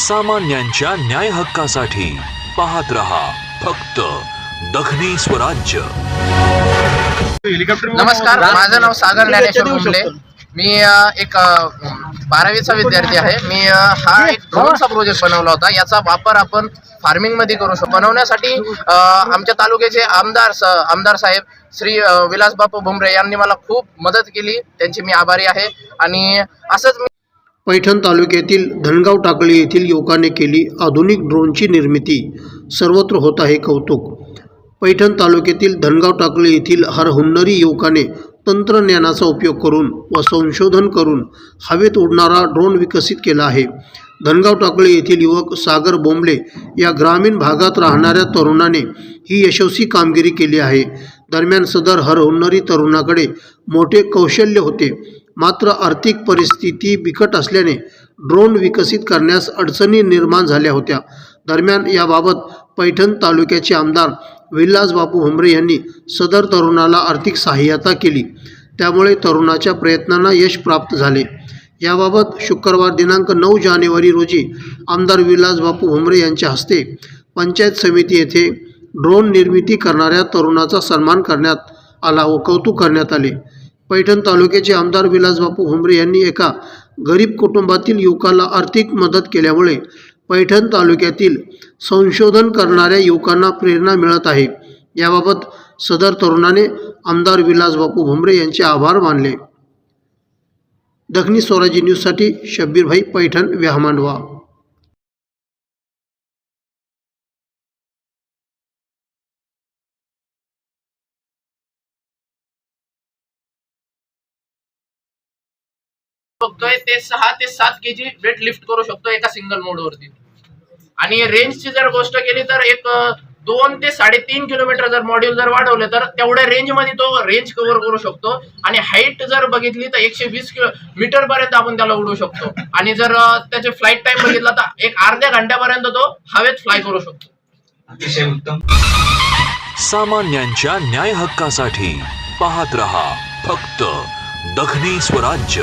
सामान्यांच्या न्याय हक्कासाठी पाहत रहा फक्त दखनी स्वराज्य नमस्कार माझं नाव सागर ज्ञानेश्वर कुंबले मी एक बारावीचा विद्यार्थी आहे. मी हा एक ड्रोनचा प्रोजेक्ट बनवला होता. याचा वापर आपण फार्मिंगमध्ये करू शकतो. बनवण्यासाठी आमच्या तालुक्याचे आमदार स- आमदार साहेब श्री अ, विलास बापू भुमरे यांनी मला खूप मदत केली. त्यांची मी आभारी आहे. आणि असंच मी पैठण तालुक्यातील धनगाव टाकळी येथील युवकाने केली आधुनिक ड्रोनची निर्मिती. सर्वत्र होत आहे कौतुक. पैठण तालुक्यातील धनगाव टाकळी येथील हरहुन्नरी युवकाने तंत्रज्ञानाचा उपयोग करून व संशोधन करून हवेत उडणारा ड्रोन विकसित केला आहे. धनगाव टाकळी येथील युवक सागर बोंबले या ग्रामीण भागात राहणाऱ्या तरुणाने ही यशस्वी कामगिरी केली आहे. दरम्यान सदर हरहुन्नरी तरुणाकडे मोठे कौशल्य होते. मात्र आर्थिक परिस्थिती बिकट असल्याने ड्रोन विकसित करण्यास अडचणी निर्माण झाल्या होत्या. दरम्यान याबाबत पैठण तालुक्याचे आमदार विलास बापू हुमरे यांनी सदर तरुणाला आर्थिक सहाय्यता केली. त्यामुळे तरुणाच्या प्रयत्नांना यश प्राप्त झाले. याबाबत शुक्रवार दिनांक नऊ जानेवारी रोजी आमदार विलास बापू हुमरे यांच्या हस्ते पंचायत समिती येथे ड्रोन निर्मिती करणाऱ्या तरुणाचा सन्मान करण्यात आला व कौतुक करण्यात आले. पैठण तालुक्याचे आमदार विलासबापू हुमरे यांनी एका गरीब कुटुंबातील युवकाला आर्थिक मदत केल्यामुळे पैठण तालुक्यातील संशोधन करणाऱ्या युवकांना प्रेरणा मिळत आहे. याबाबत सदर तरुणाने आमदार विलासबापू भुमरे यांचे आभार मानले. दखनी स्वराज्य न्यूजसाठी शब्बीरभाई पैठण व्याहमांडवा. बघतोय ते सहा ते सात के जी वेट लिफ्ट करू शकतो एका सिंगल मोड वरती. आणि रेंजची जर गोष्ट केली तर एक दोन ते साडेतीन किलोमीटर जर मॉड्यूल जर वाढवले तर तेवढ्या रेंजमध्ये तो रेंज कव्हर करू शकतो. आणि हाईट जर बघितली तर एकशे वीस मीटर पर्यंत आपण त्याला उडू शकतो. आणि जर त्याचे फ्लाईट टाइम बघितला तर एक अर्ध्या घंट्यापर्यंत तो हवेत फ्लाय करू शकतो. अतिशय उत्तम. सामान्यांच्या न्याय हक्कासाठी पाहत रहा फक्त दखनी स्वराज्य.